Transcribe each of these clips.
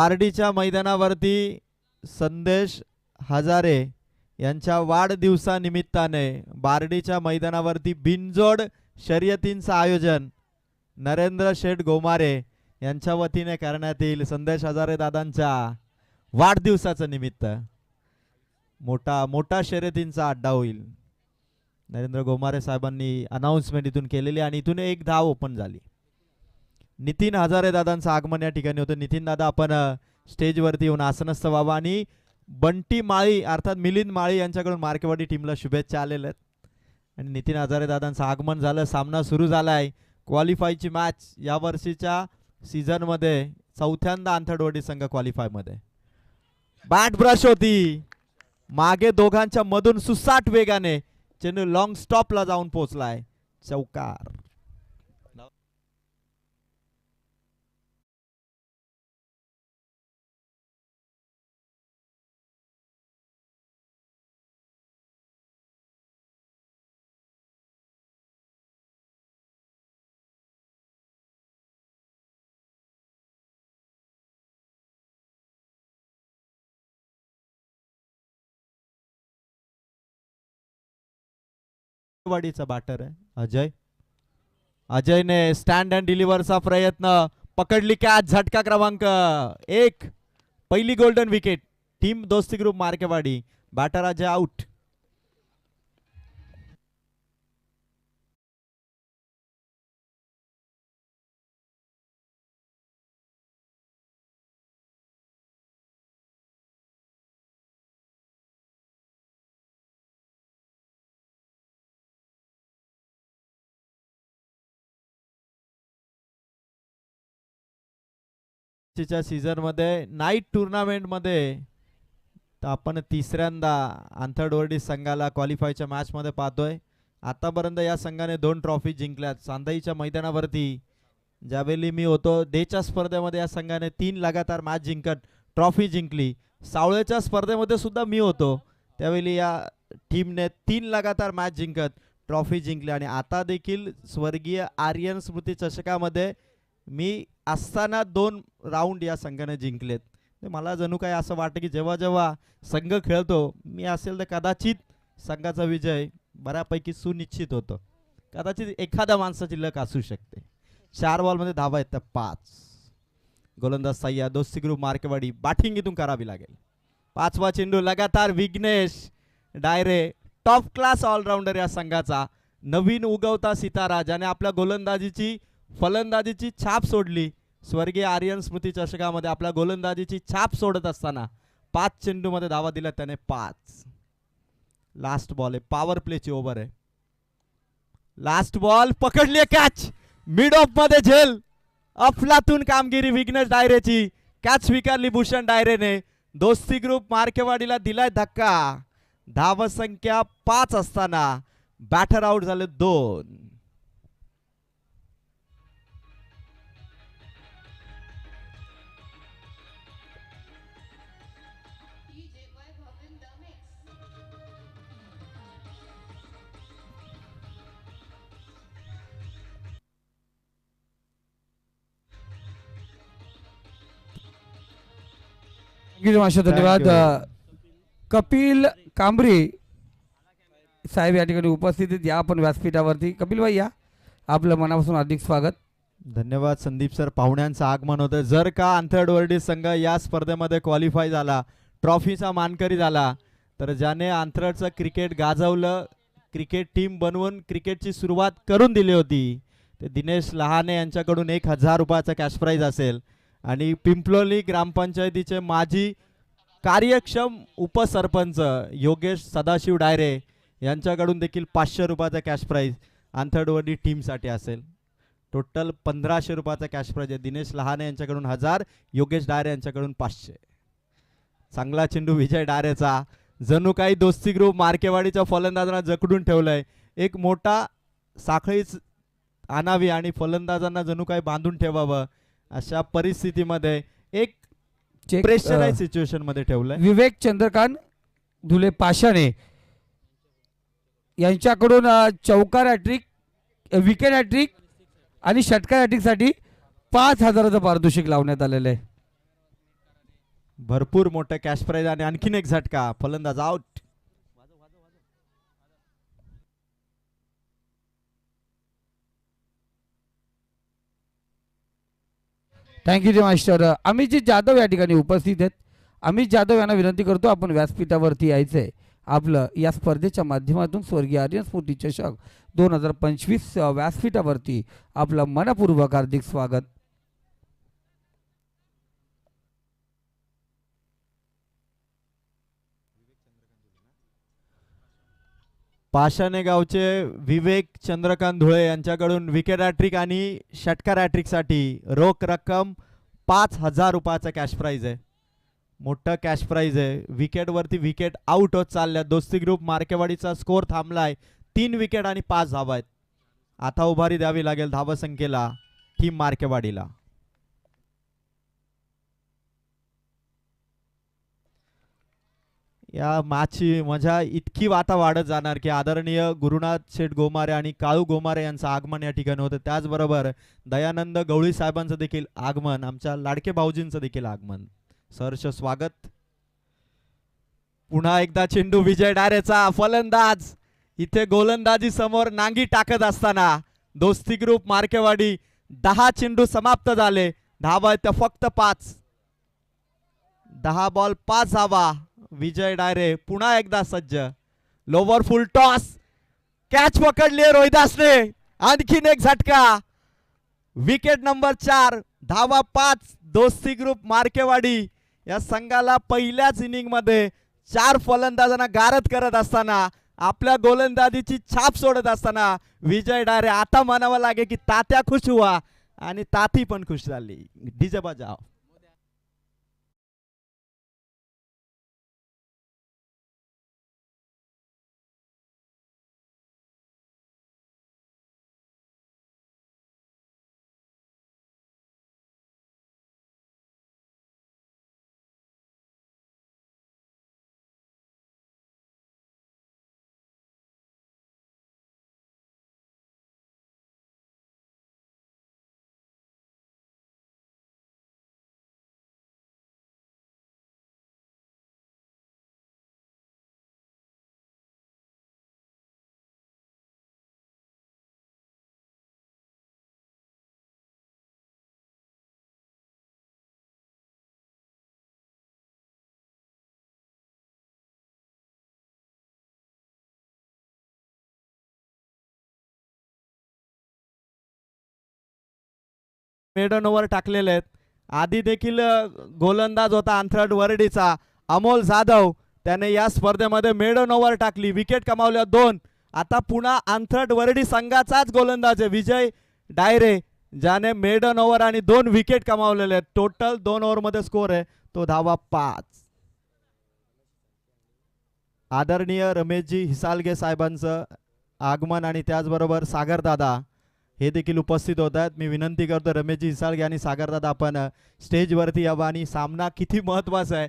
आरडीच्या मैदानावरती संदेश हजारे यांच्या वाढदिवसानिमित्ताने बारडीच्या मैदानावरती बिनजोड शर्यतींचं आयोजन नरेंद्र शेठ गोमारे यांच्या वतीने करण्यात येईल संदेश हजारे दादांच्या वाढदिवसाचं निमित्त. मोठा मोठा शर्यतींचा अड्डा होईल. नरेंद्र गोमारे साहेबांनी अनाऊन्समेंट इथून केलेली आणि इथून एक धाव ओपन झाली. नितीन हजारे दादांचं आगमन या ठिकाणी होतं. नितीन दादा आपण स्टेजवरती येऊन आसनस्थ व्हावा आणि बंटी माळी अर्थात मिलिंद माळी यांच्याकडून मार्केवाडी टीमला शुभेच्छा आलेल्या आहेत. आणि नितीन हजारे दादांचं आगमन झालं सामना सुरू झाला आहे क्वालिफायची मॅच या वर्षीच्या सीझनमध्ये चौथ्यांदा आंथडवडी संघ क्वालिफायमध्ये. बॅट ब्रश होती. मागे दोघांच्या मधून सुसाट वेगाने चेंडू लॉंग स्टॉपला जाऊन पोहोचलाय. चौकार. वाडीचा बॅटर आहे. अजय. अजयने स्टँड अँड डिलिव्हरचा प्रयत्न. पकडली कॅच झटका क्रमांक एक. पहिली गोल्डन विकेट टीम दोस्ती group Markewadi. Batter Ajay out च्या सीझनमध्ये नाईट टुर्नामेंटमध्ये तर आपण तिसऱ्यांदा आंथरडवर्डी संघाला क्वालिफायच्या मॅच मध्ये पाहतोय. आतापर्यंत या संघाने दोन ट्रॉफी जिंकल्यात. चांदाईच्या मैदानावरती ज्यावेळी मी होतो डेच्या स्पर्धेमध्ये या संघाने तीन लगातार मॅच जिंकत ट्रॉफी जिंकली. सावळेच्या स्पर्धेमध्ये सुद्धा मी होतो. त्यावेळी या टीमने तीन लगातार मॅच जिंकत ट्रॉफी जिंकली. आणि आता देखील स्वर्गीय आर्यन स्मृती चषकामध्ये मी असताना दोन राऊंड या संघाने जिंकलेत. तर मला जणू काय असं वाटतं की जेव्हा जेव्हा संघ खेळतो मी असेल तर कदाचित संघाचा विजय बऱ्यापैकी सुनिश्चित होतो. कदाचित एखाद्या माणसाची लक असू शकते. चार बॉलमध्ये धावा आहेत तर पाच. गोलंदाज सय्या दोस्ती ग्रुप मार्केवाडी बॅटिंग इथून करावी लागेल. पाचवा चेंडू लगातार Vighnesh Dayre top class allrounder या संघाचा. नवीन उगवता सितारा ज्याने आपल्या गोलंदाजीची फलंदाजीची छाप सोडली. स्वर्गीय आर्यन स्मृती चषकामध्ये आपल्या गोलंदाजीची छाप सोडत असताना पाच चेंडूमध्ये धावा दिला त्याने पाच. लास्ट बॉल आहे. पॉवर प्लेची ओव्हर आहे. लास्ट बॉल पकडली कॅच मिड ऑफमध्ये झेल. अफलातून कामगिरी विघ्नेश डायरेची. कॅच स्वीकारली भूषण डायरेने. दोस्ती ग्रुप मार्केवाडीला दिलाय धक्का. धावसंख्या पाच असताना बॅटर आउट झाले दोन. मास्टर धन्यवाद. कपिल कांबरी साहेब या ठिकाणी उपस्थित आहेत. या आपण व्यासपीठावरती. कपिल भाई या. आपलं मनापासून हार्दिक स्वागत. धन्यवाद संदीप सर. पाहुण्यांचं आगमन होतं. जर का आंथरडवर्डी संघ या स्पर्धेमध्ये क्वालिफाय झाला ट्रॉफीचा मानकरी झाला तर ज्याने आंथरडचं क्रिकेट गाजवलं क्रिकेट टीम बनवून क्रिकेटची सुरुवात करून दिली होती ते दिनेश लहाने यांच्याकडून एक हजार रुपयाचा कॅश प्राईज असेल. आणि पिंपलोली ग्रामपंचायतीचे माजी कार्यक्षम उपसरपंच योगेश सदाशिव डायरे यांच्याकडून देखील पाचशे रुपयाचा कॅश प्राईज आंथरडवर्डी टीमसाठी असेल. टोटल पंधराशे रुपयाचा कॅश प्राईज आहे. दिनेश लहाने यांच्याकडून हजार योगेश डायरे यांच्याकडून पाचशे. चांगला चेंडू विजय डायरेचा. जणू काही दोस्ती ग्रुप मार्केवाडीच्या फलंदाजांना जकडून ठेवलंय. एक मोठा साखळीच आणावी आणि फलंदाजांना जणू काही बांधून ठेवावं. अशा परिस्थितीमध्ये एक प्रेशराईज सिच्युएशनमध्ये ठेवलंय. विवेक चंद्रकांत धुले पाशाणे यांच्याकडून चौकार हॅट्रिक विकेट हॅट्रिक आणि षटकार हॅट्रिकसाठी पाच हजाराचं पारितोषिक लावण्यात आलेलं आहे. भरपूर मोठं कॅश प्राईज आणि आणखीन एक झटका. फलंदाज out thank you ji master Amitji Jadhav या ठिकाणी उपस्थित आहेत. अमित जाधव यांना विनंती करतो आपण व्यासपीठावरती यायचं आहे आपलं या स्पर्धेच्या माध्यमातून स्वर्गीय आर्यन स्फूर्ती चषक दोन हजार पंचवीस व्यासपीठावरती आपलं मनपूर्वक हार्दिक स्वागत. पाषाणे गावचे विवेक चंद्रकांत धुळे यांच्याकडून विकेट हॅट्रिक आणि षटकार हॅट्रिकसाठी रोख रक्कम पाच हजार रुपयाचा कॅश प्राईज आहे. मोठं कॅश प्राईज आहे. विकेटवरती विकेट आउट होत चालल्या. दोस्ती ग्रुप मार्केवाडीचा स्कोर थांबलाय. तीन विकेट आणि पाच धावा आहेत. आता उभारी द्यावी लागेल धावसंख्येला टीम मार्केवाडीला. या मॅचची मजा इतकी वाता वाढत जाणार की आदरणीय गुरुनाथ शेठ गोमारे आणि काळू गोमारे यांचं आगमन या ठिकाणी होतं. त्याचबरोबर दयानंद गवळी साहेबांचं देखील आगमन आमच्या लाडके भाऊजींचं देखील आगमन. सहर्ष स्वागत. पुन्हा एकदा चेंडू विजय डारेचा फलंदाज. इथे गोलंदाजी समोर नांगी टाकत असताना दोस्ती ग्रुप मार्केवाडी दहा चेंडू समाप्त झाले. धावा फक्त पाच. दहा बॉल पाच धावा विजय डायरे पुन्हा एकदा सज्ज. लोवर फुल टॉस कॅच पकडली रोहिदासने. आणखीन एक झटका. विकेट नंबर चार धावा पाच दोस्ती ग्रुप मार्केवाडी. या संघाला पहिल्याच इनिंगमध्ये चार फलंदाजांना गारद करत असताना आपल्या गोलंदाजीची छाप सोडत असताना विजय डायरे आता म्हणावं लागे की तात्या खुश हुआ आणि ताती पण खुश झाली. डीजे बजाव. मेडन ओव्हर टाकलेले आहेत. आधी देखील गोलंदाज होता अंथरड वरडीचा. अमोल जाधव त्याने या स्पर्धेमध्ये मेडन ओव्हर टाकली. विकेट कमावल्या दोन. आता पुन्हा अंथरड वरडी संघाचाच गोलंदाज आहे. विजय डायरे ज्याने मेडन ओव्हर आणि दोन विकेट कमावलेले आहेत. टोटल दोन ओव्हरमध्ये स्कोर आहे. तो धावा पाच. आदरणीय रमेशजी हिसालगे साहेबांचं आगमन आणि त्याचबरोबर सागरदादा. हे देखील उपस्थित होत आहेत मी विनंती करतो रमेशजी हिसाळगे आणि सागरदादा आपण स्टेजवरती यावं आणि सामना किती महत्त्वाचा आहे.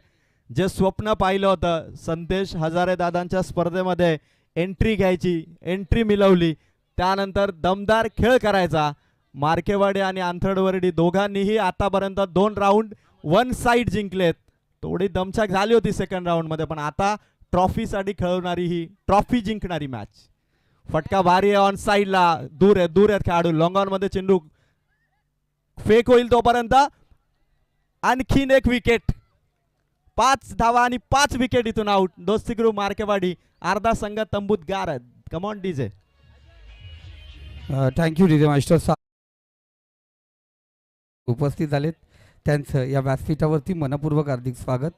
जे स्वप्न पाहिलं होतं संदेश हजारे दादांच्या स्पर्धेमध्ये एंट्री घ्यायची एंट्री मिळवली. त्यानंतर दमदार खेळ करायचा. मार्केवाडी आणि आंथरडवर्डी दोघांनीही आतापर्यंत दोन राऊंड वन साईड जिंकलेत. थोडी दमछाक झाली होती सेकंड राऊंडमध्ये पण आता ट्रॉफीसाठी खेळवणारी ही ट्रॉफी जिंकणारी मॅच फटका भारी आहे ऑन साईडला दूर आहे दूर आहेत खेळाडू. लॉंग ऑनमध्ये चेंडू फेक होईल तोपर्यंत. आणखीन एक विकेट पाच धावा आणि पाच विकेट इथून आउट दोस्ती ग्रुप मार्केवाडी. अर्धा संघ तंबूत गार come on DJ thank you DJ master सा उपस्थित झालेत. त्यांचं या व्यासपीठावरती मनपूर्वक हार्दिक स्वागत.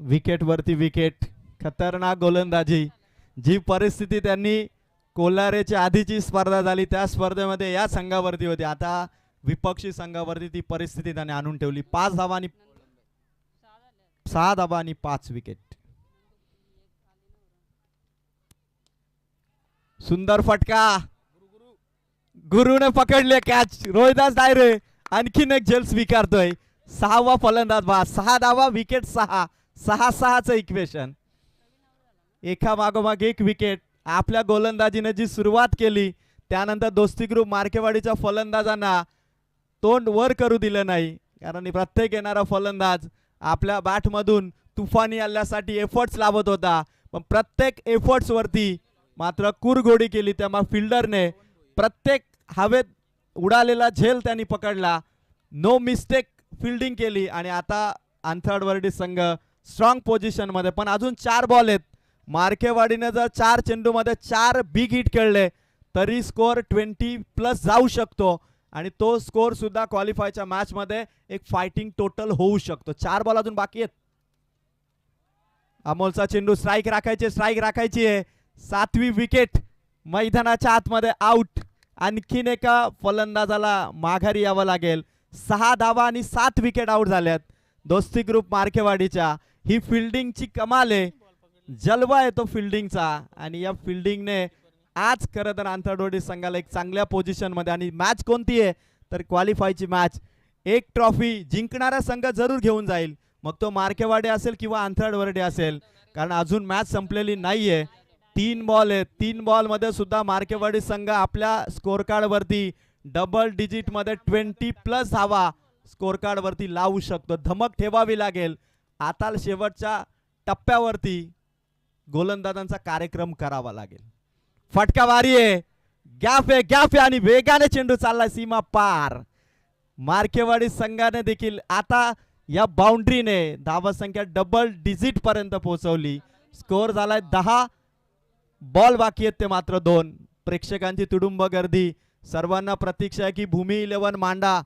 विकेट वरती विकेट. खतरनाक गोलंदाजी. जी परिस्थिती त्यांनी कोलारेच्या आधीची स्पर्धा झाली त्या स्पर्धेमध्ये या संघावरती होती. आता विपक्षी संघावरती ती परिस्थिती त्याने आणून ठेवली. पाच धावा आणि सहा धावा आणि पाच विकेट. सुंदर फटका. गुरुने पकडले कॅच रोहिदास डायरे आणखीन एक झेल स्वीकारतोय. सहावा फलंदाज बा सहा धावा विकेट सहा. सहा सहाचं इक्वेशन एका मागोमाग एक विकेट आपल्या गोलंदाजीने जी सुरुवात केली त्यानंतर दोस्ती ग्रुप मार्केवाडीच्या फलंदाजांना तोंड वर करू दिलं नाही. कारण प्रत्येक येणारा फलंदाज आपल्या बॅटमधून तुफानी आल्यासाठी एफर्ट्स लावत होता. पण प्रत्येक एफर्ट्सवरती मात्र कुरघोडी केली. तेव्हा फिल्डरने प्रत्येक हवेत उडालेला झेल त्यांनी पकडला. नो मिस्टेक फिल्डिंग केली. आणि आता आंथरडवर्डी संघ स्ट्रॉंग पोझिशनमध्ये पण अजून चार बॉल आहेत. मार्केवाडीने जर चार चेंडूमध्ये चार बिग हिट खेळले तरी स्कोअर ट्वेंटी प्लस जाऊ शकतो. आणि तो स्कोअर सुद्धा क्वालिफायच्या मॅचमध्ये एक फायटिंग टोटल होऊ शकतो. चार बॉल अजून बाकी आहेत. अमोलचा चेंडू स्ट्राईक राखायचे स्ट्राईक राखायची आहे. सातवी विकेट मैदानाच्या आतमध्ये आउट आणखीन एका फलंदाजाला माघारी यावं लागेल. सहा धावा आणि सात विकेट आउट झाल्यात. दोस्ती ग्रुप मार्केवाडीच्या. ही फिल्डिंगची कमाल आहे. जलवा आहे तो फिल्डिंगचा आणि या फिल्डिंगने आज खरं तर आंतरडोडी संघाला एक चांगल्या पोझिशनमध्ये आणि मॅच कोणती आहे? तर क्वालिफायची मॅच एक ट्रॉफी जिंकणारा संघ जरूर घेऊन जाईल. मग तो मार्केवाडे असेल किंवा आंथरडवर्डी असेल. कारण अजून मॅच संपलेली नाही आहे तीन बॉल आहेत. तीन बॉलमध्ये सुद्धा मार्केवाडी संघ आपल्या स्कोअरकार्डवरती डबल डिजिटमध्ये ट्वेंटी प्लस धावा स्कोअरकार्डवरती लावू शकतो. धमक ठेवावी लागेल. आता शेवटच्या टप्प्यावरती गोलंदाजांचा कार्यक्रम करावा लागेल. फटका वारी आहे. गॅफ आहे गॅफ आहे आणि वेगाने चेंडू चाललाय सीमा पार. मार्केवाडी संघाने देखील आता या बाउंड्रीने धावसंख्या डबल डिजिट पर्यंत पोहोचवली. स्कोअर झालाय दहा. बॉल बाकी आहेत ते मात्र दोन. प्रेक्षकांची तुडुंब गर्दी. सर्वांना प्रतीक्षा आहे की भूमी इलेव्हन मांडा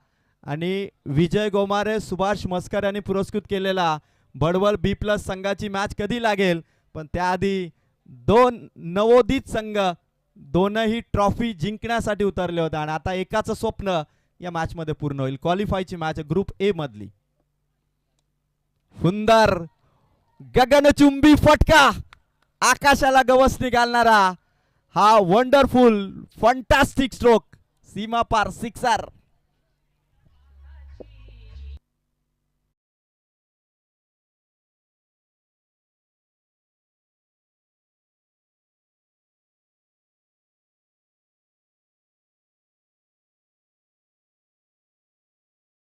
आणि विजय गोमारे सुभाष मस्कर यांनी पुरस्कृत केलेला बडवल बी प्लस संघाची मॅच कधी लागेल? पण त्याआधी दोन नवोदित संघ दोनही ट्रॉफी जिंकण्यासाठी उतरले होते आणि आता एकाचं स्वप्न या मॅचमध्ये पूर्ण होईल. क्वालिफायची मॅच ग्रुप ए मधली. सुंदर. गगनचुंबी फटका. आकाशाला गवसणी घालणारा हा वंडरफुल फंटास्टिक स्ट्रोक सीमा पार सिक्सर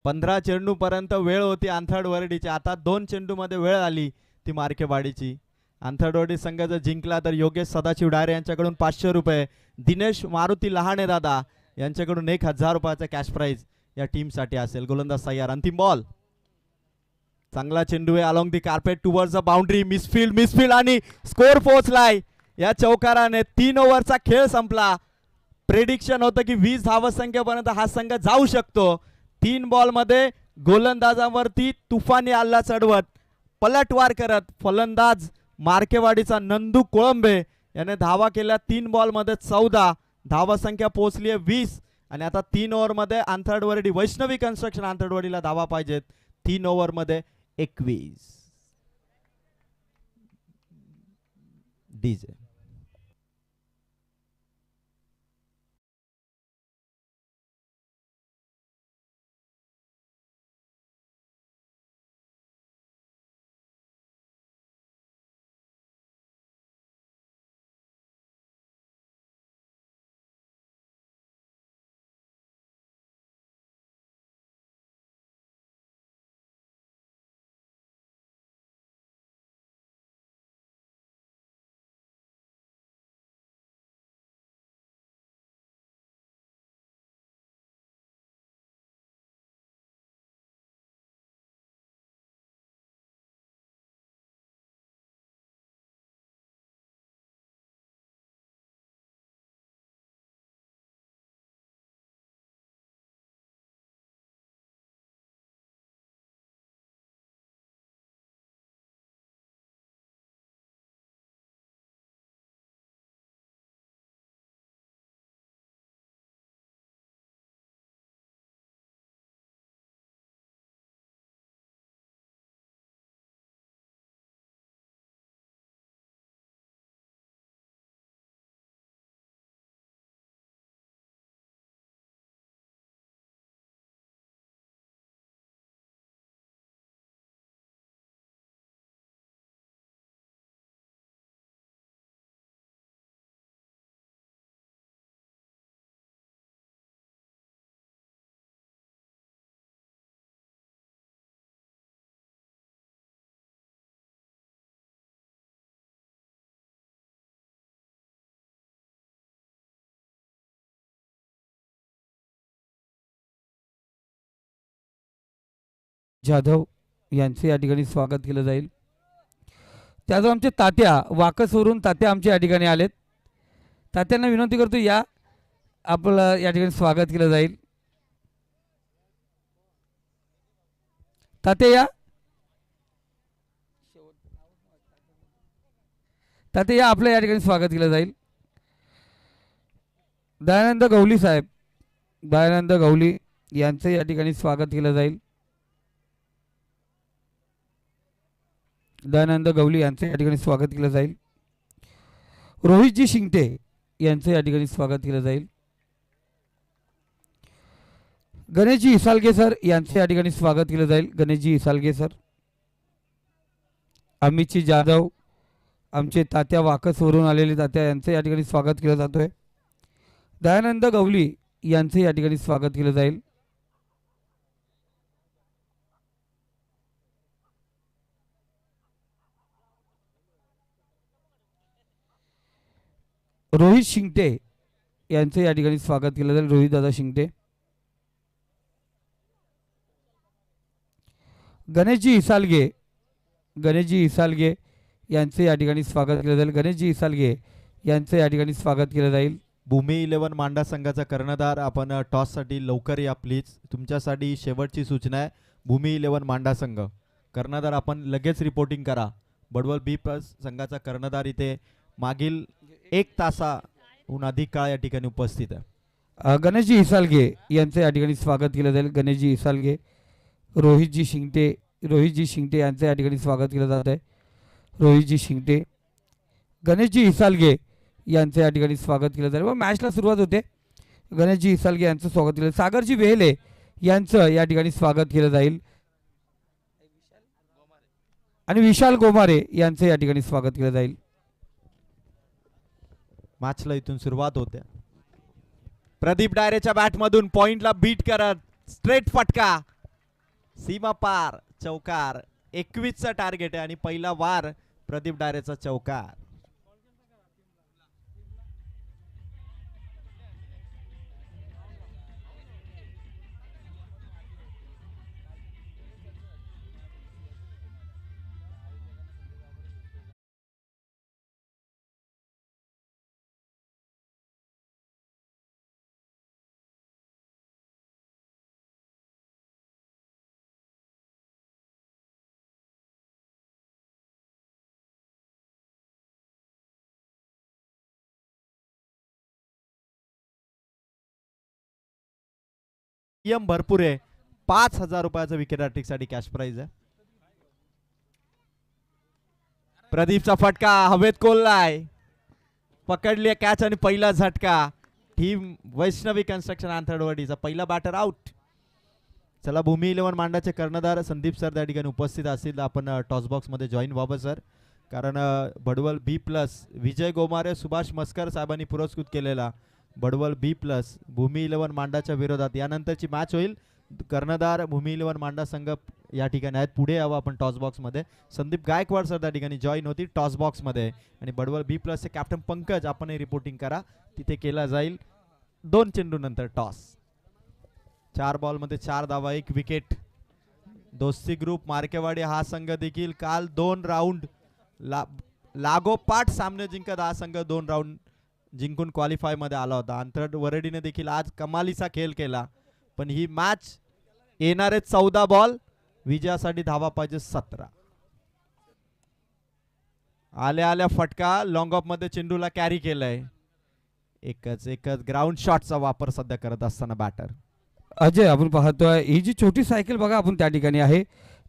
पंधरा चेंडू पर्यंत वेळ होती आंथरडवर्डीची आता दोन चेंडू मध्ये वेळ आली ती मार्केवाडीची. आंथरडवर्डी संघ जर जिंकला तर योगेश सदाशिव डायरे यांच्याकडून पाचशे रुपये दिनेश मारुती लहाणे दादा यांच्याकडून एक हजार रुपयाचा कॅश प्राईज या टीमसाठी असेल. गोलंदाज सय्यार अंतिम बॉल चांगला चेंडू आहे along the carpet towards the boundary misfield misfield आणि स्कोर पोहोचलाय या चौकाराने तीन ओव्हरचा खेळ संपला. प्रेडिक्शन होतं की वीस धावसंख्येपर्यंत हा संघ जाऊ शकतो. तीन बॉलमध्ये गोलंदाजावरती तुफानी हल्ला चढवत पलटवार करत फलंदाज मार्केवाडीचा नंदू कोळंबे याने धावा केल्या तीन बॉलमध्ये चौदा. धावा संख्या पोहोचली आहे वीस. आणि आता तीन ओव्हरमध्ये आंथरडवरडी वैष्णवी कन्स्ट्रक्शन आंथरडवडीला धावा पाहिजेत. तीन ओव्हरमध्ये एकवीस. डीजे. जाधव यांचे या ठिकाणी स्वागत केलं जाईल. त्याचं आमचे तात्या वाकसवरून तात्या आमच्या या ठिकाणी आलेत. तात्यांना विनंती करतो या आपलं या ठिकाणी स्वागत केलं जाईल. तात्या या. तात्या या आपलं या ठिकाणी स्वागत केलं जाईल. दयानंद गवली साहेब दयानंद गवली यांचं या ठिकाणी स्वागत केलं जाईल. दयानंद गवली यांचं या ठिकाणी स्वागत केलं जाईल. रोहितजी शिंगटे यांचं या ठिकाणी स्वागत केलं जाईल. गणेशजी इसालगे सर यांचं या ठिकाणी स्वागत केलं जाईल. गणेशजी इसालगे सर अमितजी जाधव आमचे तात्या वाकसवरून आलेले तात्या यांचं या ठिकाणी स्वागत केलं जातोय. दयानंद गवली यांचं या ठिकाणी स्वागत केलं जाईल. रोहित शिंगटे यांचं या ठिकाणी स्वागत केलं जाईल. रोहित दादा शिंगटे. गणेशजी इसालगे गणेशजी इसालगे यांचं या ठिकाणी स्वागत केलं जाईल. गणेशजी इसालगे यांचं या ठिकाणी स्वागत केलं जाईल. भूमी इलेव्हन मांडा संघाचा कर्णधार. आपण टॉससाठी लवकर या प्लीज. तुमच्यासाठी शेवटची सूचना आहे. भूमी इलेव्हन मांडा संघ. कर्णधार आपण लगेच रिपोर्टिंग करा. बडवल बी प्लस संघाचा कर्णधार इथे. मागील एक तासाहून अधिक काळ या ठिकाणी उपस्थित आहे. गणेशजी इसालगे यांचं या ठिकाणी स्वागत केलं जाईल. गणेशजी इसालगे रोहितजी शिंगटे रोहितजी शिंगटे यांचं या ठिकाणी स्वागत केलं जात आहे. रोहितजी शिंगटे गणेशजी इसालगे यांचं या ठिकाणी स्वागत केलं जाईल. व मॅचला सुरुवात होते. गणेशजी इसालगे यांचं स्वागत केलं सागरजी वेहले यांचं या ठिकाणी स्वागत केलं जाईल. आणि विशाल गोमारे यांचं या ठिकाणी स्वागत केलं जाईल. मॅचला इथून सुरुवात होते. प्रदीप डायरेच्या बॅटमधून पॉइंटला बीट करत स्ट्रेट फटका. सीमा पार चौकार. एकवीसचा टार्गेट आहे आणि पहिला वार प्रदीप डायरेचा चौकार. नियम भरपूर आहे. पाच हजार रुपयाचा विकेटसाठी कॅश प्राइज आहे. प्रदीपचा फटका हवेत कोल्लाय पकडली कॅच आणि पहिला झटका. टीम वैष्णवी कन्स्ट्रक्शन आंथरडवाडीचा पहिला बॅटर आउट चला भूमी इलेव्हन मांडाचे कर्णधार संदीप सर त्या ठिकाणी उपस्थित असतील. आपण टॉस बॉक्समध्ये जॉईन व्हावं सर कारण भडवल बडवल बी प्लस विजय गोमारे सुभाष मस्कर साहेबांनी पुरस्कृत केलेला. बडवल बी प्लस भूमी इलेव्हन मांडाच्या विरोधात. यानंतरची मॅच होईल. कर्णधार भूमी इलेव्हन मांडा संघ या ठिकाणी आहेत. पुढे यावं आपण टॉस बॉक्समध्ये संदीप गायकवाड सर त्या ठिकाणी जॉईन होती टॉस बॉक्समध्ये आणि बडवल बी प्लसचे कॅप्टन पंकज आपणही रिपोर्टिंग करा. तिथे केला जाईल. दोन चेंडूनंतर टॉस चार बॉलमध्ये चार धावा एक विकेट दोस्ती ग्रुप मार्केवाडी हा संघ देखील. काल दोन राऊंड ला लागोपाठ सामने जिंकत हा संघ दोन राऊंड जिंकून क्वालिफायमध्ये आला होता. अंतरड वरडीने देखील आज कमालीचा खेळ केला. पण ही मॅच येणारे चौदा बॉल विजयासाठी धावा पाहिजे सतरा. आल्या आल्या फटका. लॉंग ऑफमध्ये चेंडूला कॅरी केलाय. एकच एकच ग्राउंड शॉटचा वापर सध्या करत असताना बॅटर अजय आपण पाहतोय ही जी छोटी सायकल बघा आपण त्या ठिकाणी आहे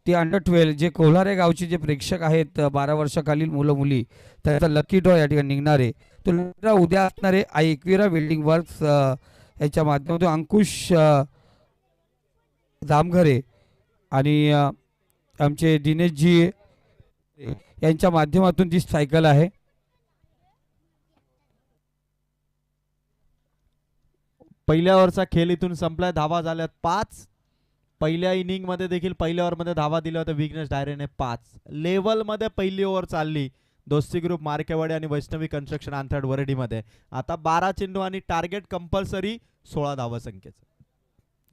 ती अंडर ट्वेल्व जे कोल्हारे गावचे जे प्रेक्षक आहेत बारा वर्षाखालील मुलं मुली त्याचा लकी ड्रॉ या ठिकाणी निघणार. तुला उद्या असणारे आहे एकविरा बिल्डिंग वर्क्स याच्या माध्यमातून अंकुश जामघरे आणि आमचे दिनेशजी यांच्या माध्यमातून जी सायकल आहे. पहिल्या ओव्हरचा खेळ इथून संपलाय धावा झाल्यात पाच. पहिल्या इनिंगमध्ये देखील पहिल्या ओव्हरमध्ये धावा दिल्या होत्या विघ्नेश डायरेने पाच. लेवलमध्ये पहिली ओव्हर चालली. दोस्ती ग्रुप मार्केवाडी आणि वैष्णवी कन्स्ट्रक्शन आंथड वरडीमध्ये. आता बारा चेंडू आणि टार्गेट कंपल्सरी सोळा धावा संख्येचं.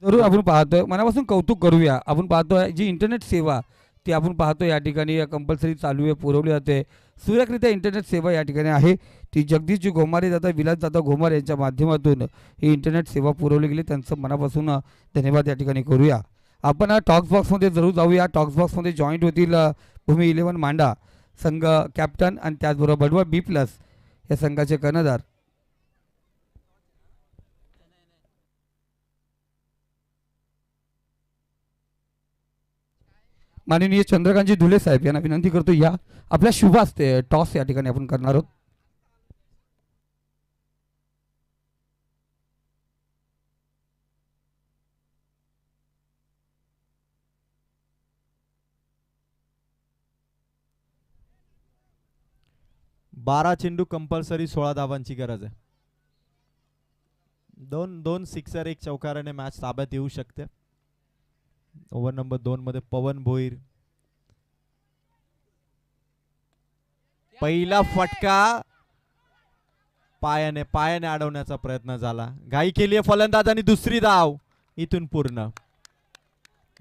जरूर आपण पाहतोय. मनापासून कौतुक करूया. आपण पाहतोय जी इंटरनेट सेवा ती आपण पाहतो या ठिकाणी. कंपल्सरी चालू आहे पुरवली जाते. सुरक्षित इंटरनेट सेवा या ठिकाणी आहे. ती जगदीशजी घोमारे दादा विलास दादा घोमारे यांच्या माध्यमातून ही इंटरनेट सेवा पुरवली गेली. त्यांचं मनापासून धन्यवाद या ठिकाणी करूया. आपण टॉक्स बॉक्समध्ये जरूर जाऊया. टॉक्स बॉक्समध्ये जॉईंट होतील भूमी इलेव्हन मांडा. संघ कॅप्टन आणि त्याचबरोबर बडवा बी प्लस या संघाचे कर्णधार. माननीय चंद्रकांतजी धुले साहेब यांना विनंती करतो या आपल्या शुभ असते टॉस या ठिकाणी आपण करणार आहोत. बारा चेंडू कंपल्सरी सोळा धावांची गरज आहे. दोन दोन सिक्सर एक चौकाराने मॅच ताब्यात येऊ शकते. ओव्हर नंबर दोन मध्ये पवन भोईर. पहिला फटका पायाने पायाने अडवण्याचा प्रयत्न झाला. घाई केली आहे आणि दुसरी धाव इथून पूर्ण.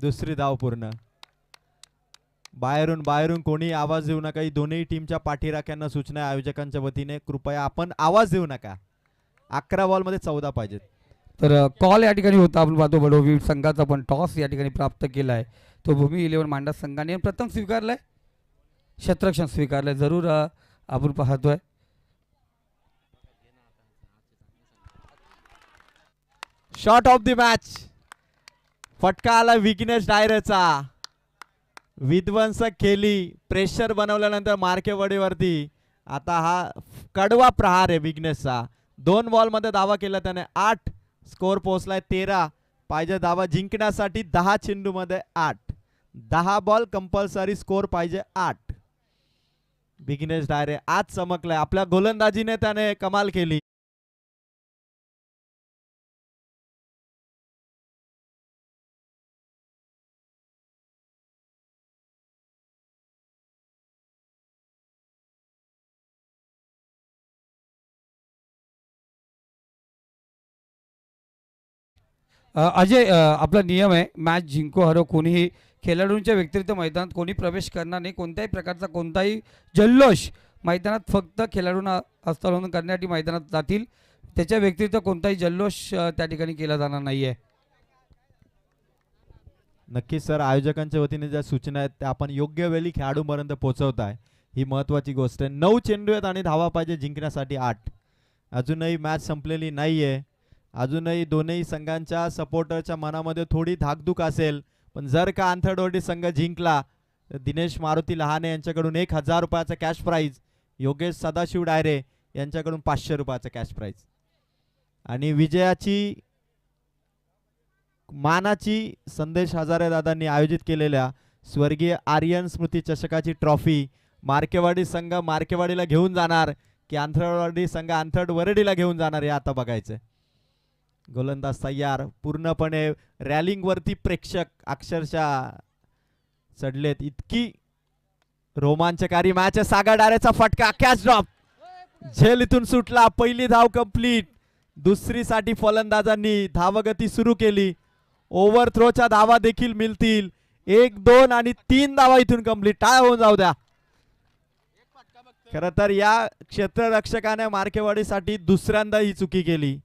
दुसरी धाव पूर्ण. बाहेरून बाहेरून कोणी आवाज देऊ नका. ही दोन्ही टीमच्या पाठीराख्यांना सूचना आहे. आयोजकांच्या वतीने कृपया आपण आवाज देऊ नका. अकरा बॉलमध्ये चौदा पाहिजेत. तर कॉल या ठिकाणी होता. आपण पाहतो बडोवी संघाचा पण टॉस या ठिकाणी प्राप्त केला आहे तो भूमी इलेव्हन मांडा संघाने प्रथम स्वीकारलाय. शत्रक्षण स्वीकारलंय. जरूर आपण पाहतोय. शॉट ऑफ द मॅच फटका आला विघ्नेश डायरेचा. विध्वंसक खेली प्रेशर बनवल्यानंतर मार्केवडीवरती आता हा कडवा प्रहार आहे विघ्नेशचा. दोन बॉलमध्ये दावा केला त्याने आठ स्कोर पोहोचलाय तेरा. पाहिजे दावा जिंकण्यासाठी दहा चेंडूमध्ये आठ. दहा बॉल कंपल्सरी स्कोर पाहिजे आठ. विघ्नेश डायरे आज चमकलाय. आपल्या गोलंदाजीने त्याने कमाल केली. अजय आपला नियम आहे मॅच जिंको हरो कोणीही खेळाडूंच्या व्यतिरिक्त मैदानात कोणी प्रवेश करणार नाही. कोणत्याही प्रकारचा कोणताही जल्लोष मैदानात फक्त खेळाडूंना हस्तांतरण करण्यासाठी मैदानात जातील. त्याच्या व्यतिरिक्त कोणताही जल्लोष त्या ठिकाणी केला जाणार नाही आहे नक्कीच सर आयोजकांच्या वतीने ज्या सूचना आहेत त्या आपण योग्य वेळी खेळाडूंपर्यंत पोहोचवत आहे ही महत्वाची गोष्ट आहे. नऊ चेंडू आहेत आणि धावा पाहिजे जिंकण्यासाठी आठ. अजूनही मॅच संपलेली नाही आहे अजूनही दोन्ही संघांच्या सपोर्टरच्या मनामध्ये थोडी धाकधूक असेल पण जर का आंथरडोर्डी संघ जिंकला तर दिनेश मारुती लहाने यांच्याकडून एक हजार रुपयाचा कॅश प्राईज योगेश सदाशिव डायरे यांच्याकडून पाचशे रुपयाचा कॅश प्राईज आणि विजयाची मानाची संदेश हजारे दादांनी आयोजित केलेल्या स्वर्गीय आर्यन स्मृती चषकाची ट्रॉफी मार्केवाडी संघ मार्केवाडीला घेऊन जाणार की आंथरवाडी संघ आंथरड वरडीला घेऊन जाणार हे आता बघायचं गोलंदाज तयार. पूर्णपणे रॅलिंगवरती प्रेक्षक अक्षरशः चढलेत. इतकी रोमांचकारी मॅच आहे. सागा डारेचा फटका. कॅच ड्रॉप झेल इथून सुटला. पहिली धाव कंप्लीट दुसरीसाठी फलंदाजांनी धावगती सुरू केली. ओव्हर थ्रोच्या धावा देखील मिळतील. एक दोन आणि तीन धावा इथून कंप्लीट टाळ होऊन जाऊ द्या. खर तर या क्षेत्ररक्षकाने मार्केवाडीसाठी दुसऱ्यांदा ही चुकी केली.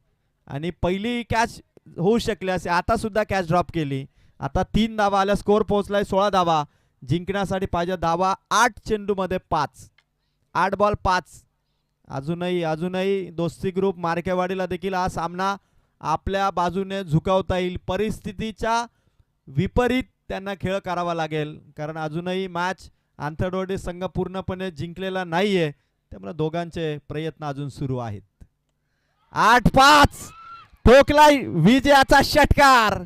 आणि पहिली कॅच होऊ शकली असे. आता सुद्धा कॅच ड्रॉप केली. आता तीन धावा आल्या स्कोर पोहोचलाय सोळा धावा. जिंकण्यासाठी पाहिजे धावा आठ चेंडूमध्ये पाच. आठ बॉल पाच. अजूनही अजूनही दोस्ती ग्रुप मार्केवाडीला देखील हा सामना आपल्या बाजूने झुकावता येईल. परिस्थितीच्या विपरीत त्यांना खेळ करावा लागेल. कारण अजूनही मॅच आंथरडोडी संघ पूर्णपणे जिंकलेला नाहीये. त्यामुळे दोघांचे प्रयत्न अजून सुरू आहेत. आठ पाच. ठोकलाय विजयाचा षटकार.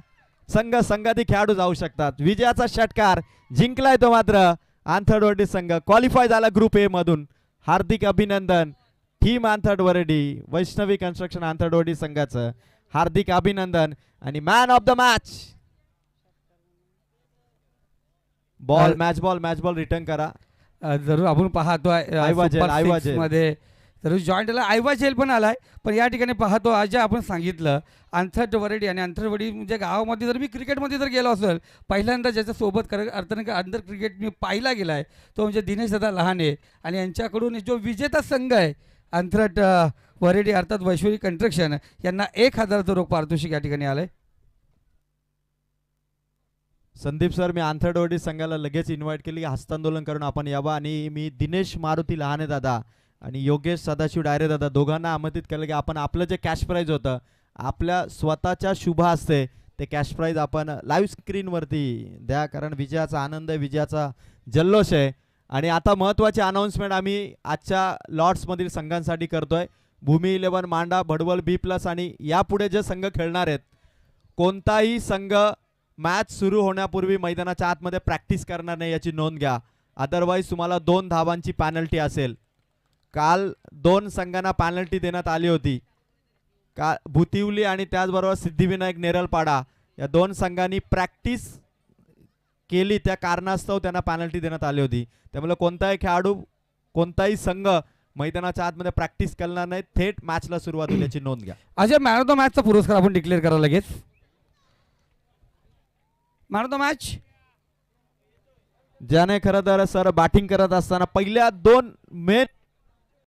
संघ संघाती खेळाडू जाऊ शकतात. विजयाचा षटकार जिंकलाय तो मात्र आंथरडोडी संघ. क्वालिफाय झाला ग्रुप ए मधून. हार्दिक अभिनंदन. टीम आंथर्ड वरडी वैष्णवी कन्स्ट्रक्शन आंथरडोडी संघाचं. हार्दिक अभिनंदन आणि man of the match ball match ball match ball return करा. जरूर आपण पाहतोयमध्ये तर जॉईंट आला आयवा जेल पण आलाय. पण या ठिकाणी पाहतो आज जे आपण सांगितलं अंथट वरडी आणि अंथरवडी म्हणजे गावामध्ये जर मी क्रिकेटमध्ये जर गेलो असेल पहिल्यांदा ज्याच्यासोबत कर अर्थानं अंतर क्रिकेट मी पाहिला गेला आहे तो म्हणजे दिनेश दादा लहाने. आणि यांच्याकडून जो विजेता संघ आहे अंथरट वरेडी अर्थात वैश्वरी कंस्ट्रक्शन यांना एक हजाराचं रोख पारितोषिक या ठिकाणी आलंय. संदीप सर मी आंथरडवडी संघाला लगेच इन्व्हाइट केली. हस्तांदोलन करून आपण यावा. आणि मी दिनेश मारुती लहाने दादा आणि योगेश सदाशिव डायरे दादा दोघांना आमंत्रित केलं की आपण आपलं जे कॅश प्राईज होतं आपल्या स्वतःच्या शुभ असते ते कॅश प्राईज आपण लाईव्ह स्क्रीनवरती द्या. कारण विजयाचा आनंद आहे विजयाचा जल्लोष आहे. आणि आता महत्त्वाची अनाऊन्समेंट आम्ही आजच्या लॉर्ड्समधील संघांसाठी करतोय. भूमी इलेव्हन मांडा भडवल बी प्लस आणि यापुढे जे संघ खेळणार आहेत कोणताही संघ मॅच सुरू होण्यापूर्वी मैदानाच्या आतमध्ये प्रॅक्टिस करणार नाही याची नोंद घ्या. अदरवाईज तुम्हाला दोन धावांची पॅनल्टी असेल. काल दोन संघांना पॅनल्टी देण्यात आली होती. का भुतिवली आणि त्याचबरोबर सिद्धिविनायक नेरलपाडा या दोन संघांनी प्रॅक्टिस केली त्या कारणास्तव त्यांना पॅनल्टी देण्यात आली होती. त्यामुळे कोणताही खेळाडू कोणताही संघ मैदानाच्या आतमध्ये प्रॅक्टिस करणार नाही. थेट मॅचला सुरुवात होईल याची नोंद घ्या. अजय मॅन ऑफ द मॅचचा पुरस्कार आपण डिक्लेअर करा लगेच. मॅन ऑफ द मॅच ज्याने खरं तर सर बॅटिंग करत असताना पहिल्या दोन मेन